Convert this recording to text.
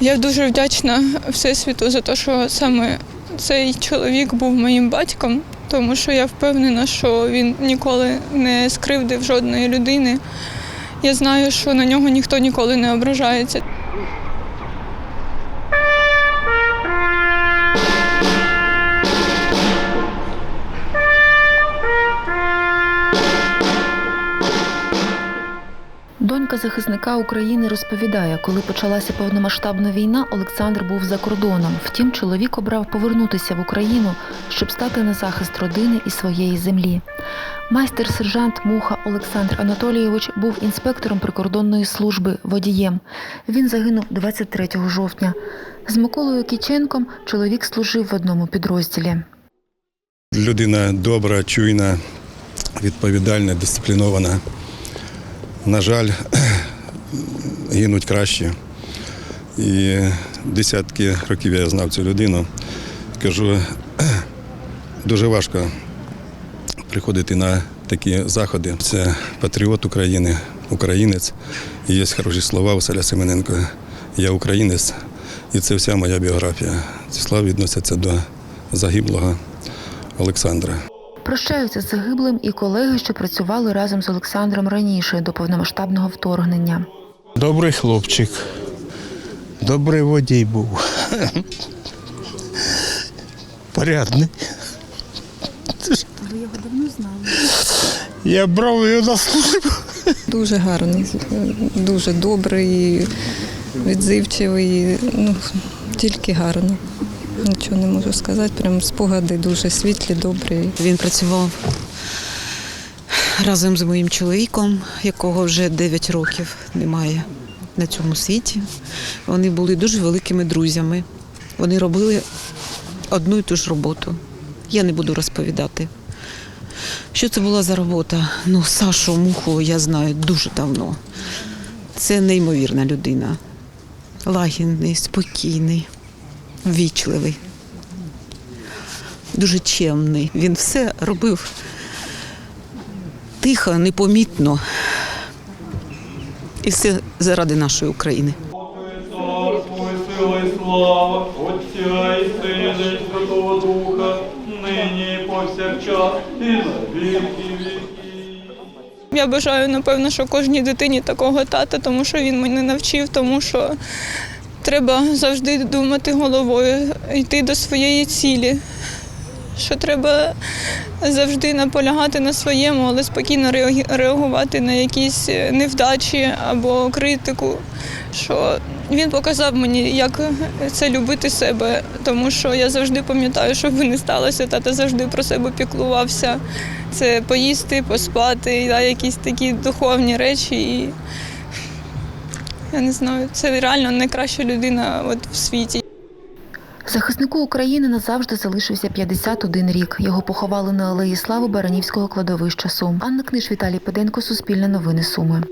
Я дуже вдячна Всесвіту за те, що саме цей чоловік був моїм батьком, тому що я впевнена, що він ніколи не скривдив жодної людини. Я знаю, що на нього ніхто ніколи не ображається. Донька захисника України розповідає, коли почалася повномасштабна війна, Олександр був за кордоном. Втім, чоловік обрав повернутися в Україну, щоб стати на захист родини і своєї землі. Майстер-сержант Муха Олександр Анатолійович був інспектором прикордонної служби водієм. Він загинув 23 жовтня. З Миколою Кіченком чоловік служив в одному підрозділі. Людина добра, чуйна, відповідальна, дисциплінована. На жаль, гинуть краще. І десятки років я знав цю людину. Кажу, дуже важко приходити на такі заходи. Це патріот України, українець. І є хороші слова Василя Семененко. Я українець, і це вся моя біографія. Ці слова відносяться до загиблого Олександра. Прощаються з загиблим і колеги, що працювали разом з Олександром раніше до повномасштабного вторгнення. Добрий хлопчик. Добрий водій був. Порядний. Ви його давно знали? Я брав його на службу. Дуже гарний, дуже добрий, відзивчивий. Ну, тільки гарно. Нічого не можу сказати. Прям спогади дуже світлі, добрі. Він працював разом з моїм чоловіком, якого вже 9 років немає на цьому світі. Вони були дуже великими друзями. Вони робили одну і ту ж роботу. Я не буду розповідати. Що це була за робота? Ну, Сашу Муху я знаю дуже давно. Це неймовірна людина. Лагідний, спокійний, ввічливий дуже чемний. Він все робив тихо, непомітно. І все заради нашої України. Нині повсякчас, і віки. Я бажаю, напевно, що кожній дитині такого тата, тому що він мене навчив, тому що треба завжди думати головою, йти до своєї цілі. Що треба завжди наполягати на своєму, але спокійно реагувати на якісь невдачі або критику. Що він показав мені, як це любити себе, тому що я завжди пам'ятаю, що би не сталося, тато завжди про себе піклувався. Це поїсти, поспати, да, якісь такі духовні речі. І я не знаю, це реально найкраща людина от в світі. Захиснику України назавжди залишився 51 рік. Його поховали на алеї Слави Баранівського кладовища Сум. Анна Книж, Віталій Педенко, Суспільне новини Суми.